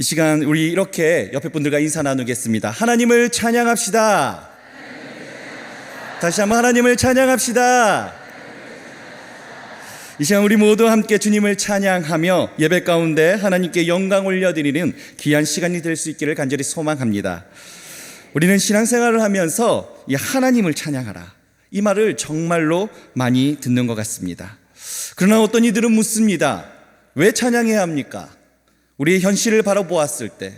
이 시간 우리 이렇게 옆에 분들과 인사 나누겠습니다. 하나님을 찬양합시다. 다시 한번 하나님을 찬양합시다. 이 시간 우리 모두 함께 주님을 찬양하며 예배 가운데 하나님께 영광 올려드리는 귀한 시간이 될 수 있기를 간절히 소망합니다. 우리는 신앙생활을 하면서 이 하나님을 찬양하라. 이 말을 정말로 많이 듣는 것 같습니다. 그러나 어떤 이들은 묻습니다. 왜 찬양해야 합니까? 우리의 현실을 바라보았을 때,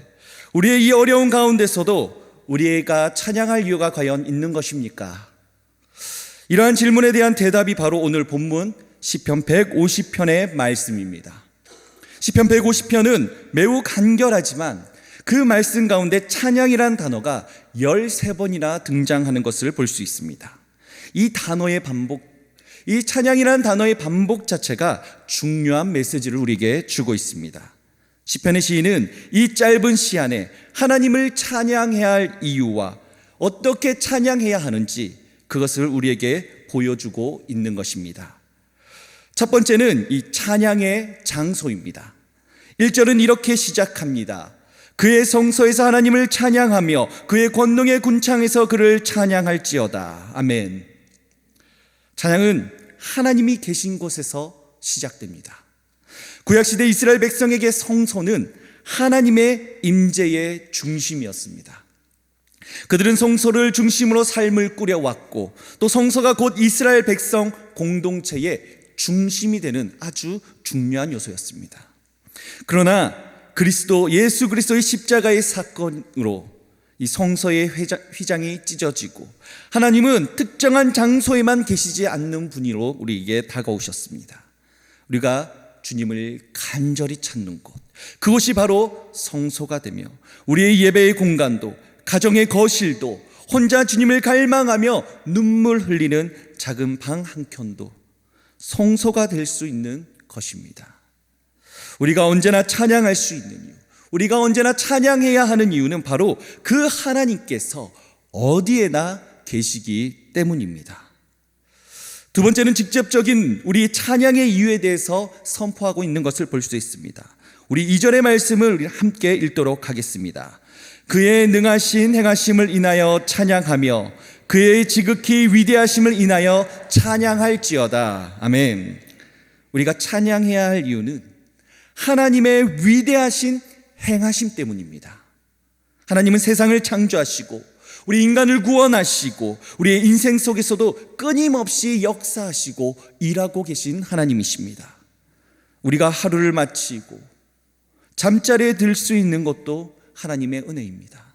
우리의 이 어려운 가운데서도 우리가 찬양할 이유가 과연 있는 것입니까? 이러한 질문에 대한 대답이 바로 오늘 본문 시편 150편의 말씀입니다. 시편 150편은 매우 간결하지만 그 말씀 가운데 찬양이란 단어가 13번이나 등장하는 것을 볼 수 있습니다. 이 단어의 반복, 이 찬양이란 단어의 반복 자체가 중요한 메시지를 우리에게 주고 있습니다. 시편의 시인은 이 짧은 시 안에 하나님을 찬양해야 할 이유와 어떻게 찬양해야 하는지 그것을 우리에게 보여주고 있는 것입니다. 첫 번째는 이 찬양의 장소입니다. 1절은 이렇게 시작합니다. 그의 성소에서 하나님을 찬양하며 그의 권능의 군창에서 그를 찬양할지어다. 아멘. 찬양은 하나님이 계신 곳에서 시작됩니다. 구약시대 이스라엘 백성에게 성소는 하나님의 임재의 중심이었습니다. 그들은 성소를 중심으로 삶을 꾸려왔고 또 성소가 곧 이스라엘 백성 공동체의 중심이 되는 아주 중요한 요소였습니다. 그러나 그리스도 예수 그리스도의 십자가의 사건으로 이 성서의 휘장이 찢어지고 하나님은 특정한 장소에만 계시지 않는 분으로 우리에게 다가오셨습니다. 우리가 주님을 간절히 찾는 곳, 그곳이 바로 성소가 되며 우리의 예배의 공간도 가정의 거실도 혼자 주님을 갈망하며 눈물 흘리는 작은 방 한 켠도 성소가 될 수 있는 것입니다. 우리가 언제나 찬양할 수 있는 이유, 우리가 언제나 찬양해야 하는 이유는 바로 그 하나님께서 어디에나 계시기 때문입니다. 두 번째는 직접적인 우리 찬양의 이유에 대해서 선포하고 있는 것을 볼 수 있습니다. 우리 이절의 말씀을 함께 읽도록 하겠습니다. 그의 능하신 행하심을 인하여 찬양하며 그의 지극히 위대하심을 인하여 찬양할지어다. 아멘. 우리가 찬양해야 할 이유는 하나님의 위대하신 행하심 때문입니다. 하나님은 세상을 창조하시고 우리 인간을 구원하시고 우리의 인생 속에서도 끊임없이 역사하시고 일하고 계신 하나님이십니다. 우리가 하루를 마치고 잠자리에 들 수 있는 것도 하나님의 은혜입니다.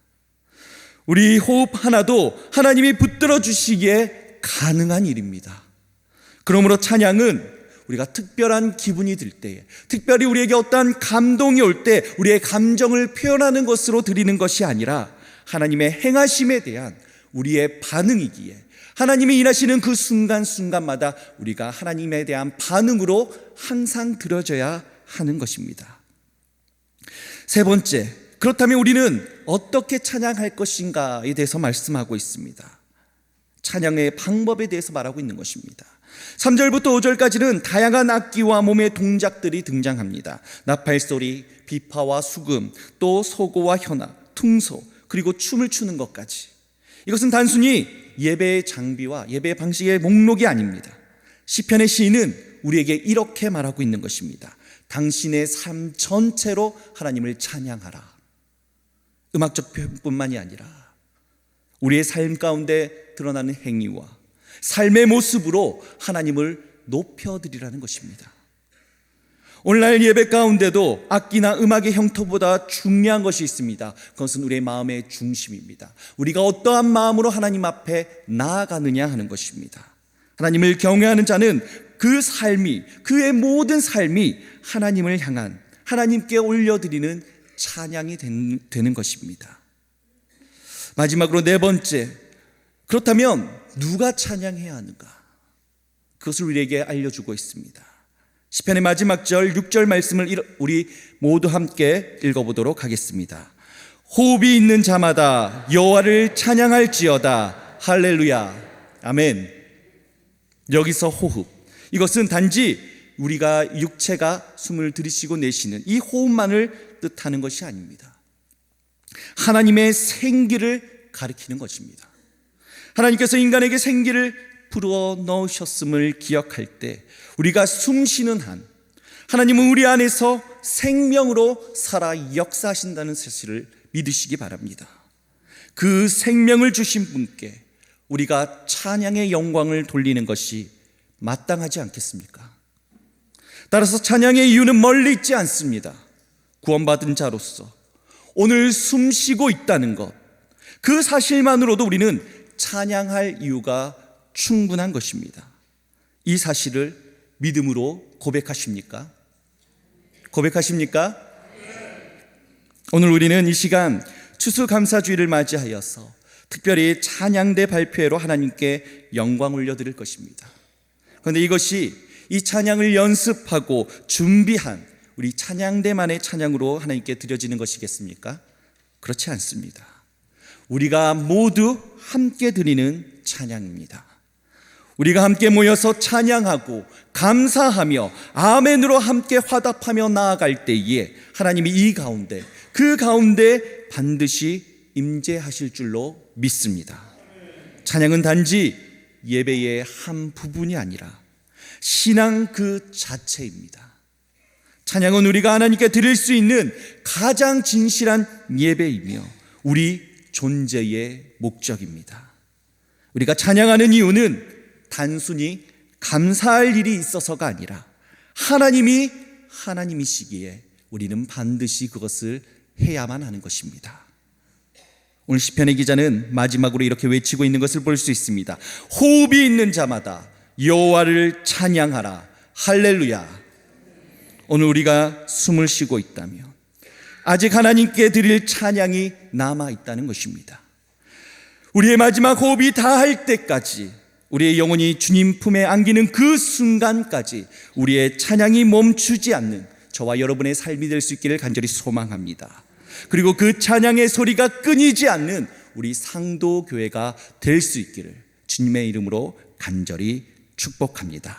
우리 호흡 하나도 하나님이 붙들어 주시기에 가능한 일입니다. 그러므로 찬양은 우리가 특별한 기분이 들 때, 특별히 우리에게 어떠한 감동이 올 때 우리의 감정을 표현하는 것으로 드리는 것이 아니라 하나님의 행하심에 대한 우리의 반응이기에 하나님이 일하시는 그 순간순간마다 우리가 하나님에 대한 반응으로 항상 들어져야 하는 것입니다. 세 번째, 그렇다면 우리는 어떻게 찬양할 것인가에 대해서 말씀하고 있습니다. 찬양의 방법에 대해서 말하고 있는 것입니다. 3절부터 5절까지는 다양한 악기와 몸의 동작들이 등장합니다. 나팔 소리, 비파와 수금, 또 소고와 현악, 퉁소, 그리고 춤을 추는 것까지. 이것은 단순히 예배의 장비와 예배의 방식의 목록이 아닙니다. 시편의 시인은 우리에게 이렇게 말하고 있는 것입니다. 당신의 삶 전체로 하나님을 찬양하라. 음악적 표현뿐만이 아니라 우리의 삶 가운데 드러나는 행위와 삶의 모습으로 하나님을 높여드리라는 것입니다. 오늘날 예배 가운데도 악기나 음악의 형태보다 중요한 것이 있습니다. 그것은 우리의 마음의 중심입니다. 우리가 어떠한 마음으로 하나님 앞에 나아가느냐 하는 것입니다. 하나님을 경외하는 자는 그 삶이, 그의 모든 삶이 하나님을 향한, 하나님께 올려드리는 찬양이 되는 것입니다. 마지막으로 네 번째. 그렇다면 누가 찬양해야 하는가? 그것을 우리에게 알려주고 있습니다. 시편의 마지막 절 6절 말씀을 우리 모두 함께 읽어보도록 하겠습니다. 호흡이 있는 자마다 여호와를 찬양할지어다. 할렐루야. 아멘. 여기서 호흡. 이것은 단지 우리가 육체가 숨을 들이쉬고 내쉬는 이 호흡만을 뜻하는 것이 아닙니다. 하나님의 생기를 가리키는 것입니다. 하나님께서 인간에게 생기를 불어 넣으셨음을 기억할 때 우리가 숨 쉬는 한 하나님은 우리 안에서 생명으로 살아 역사하신다는 사실을 믿으시기 바랍니다. 그 생명을 주신 분께 우리가 찬양의 영광을 돌리는 것이 마땅하지 않겠습니까? 따라서 찬양의 이유는 멀리 있지 않습니다. 구원받은 자로서 오늘 숨 쉬고 있다는 것, 그 사실만으로도 우리는 찬양할 이유가 충분한 것입니다. 이 사실을 믿음으로 고백하십니까? 고백하십니까? 오늘 우리는 이 시간 추수감사주의를 맞이하여서 특별히 찬양대 발표회로 하나님께 영광 올려드릴 것입니다. 그런데 이것이 이 찬양을 연습하고 준비한 우리 찬양대만의 찬양으로 하나님께 드려지는 것이겠습니까? 그렇지 않습니다. 우리가 모두 함께 드리는 찬양입니다. 우리가 함께 모여서 찬양하고 감사하며 아멘으로 함께 화답하며 나아갈 때에 하나님이 이 가운데 그 가운데 반드시 임재하실 줄로 믿습니다. 찬양은 단지 예배의 한 부분이 아니라 신앙 그 자체입니다. 찬양은 우리가 하나님께 드릴 수 있는 가장 진실한 예배이며 우리 존재의 목적입니다. 우리가 찬양하는 이유는 단순히 감사할 일이 있어서가 아니라 하나님이 하나님이시기에 우리는 반드시 그것을 해야만 하는 것입니다. 오늘 시편의 기자는 마지막으로 이렇게 외치고 있는 것을 볼 수 있습니다. 호흡이 있는 자마다 여호와를 찬양하라. 할렐루야. 오늘 우리가 숨을 쉬고 있다면 아직 하나님께 드릴 찬양이 남아 있다는 것입니다. 우리의 마지막 호흡이 다 할 때까지 우리의 영혼이 주님 품에 안기는 그 순간까지 우리의 찬양이 멈추지 않는 저와 여러분의 삶이 될 수 있기를 간절히 소망합니다. 그리고 그 찬양의 소리가 끊이지 않는 우리 상도 교회가 될 수 있기를 주님의 이름으로 간절히 축복합니다.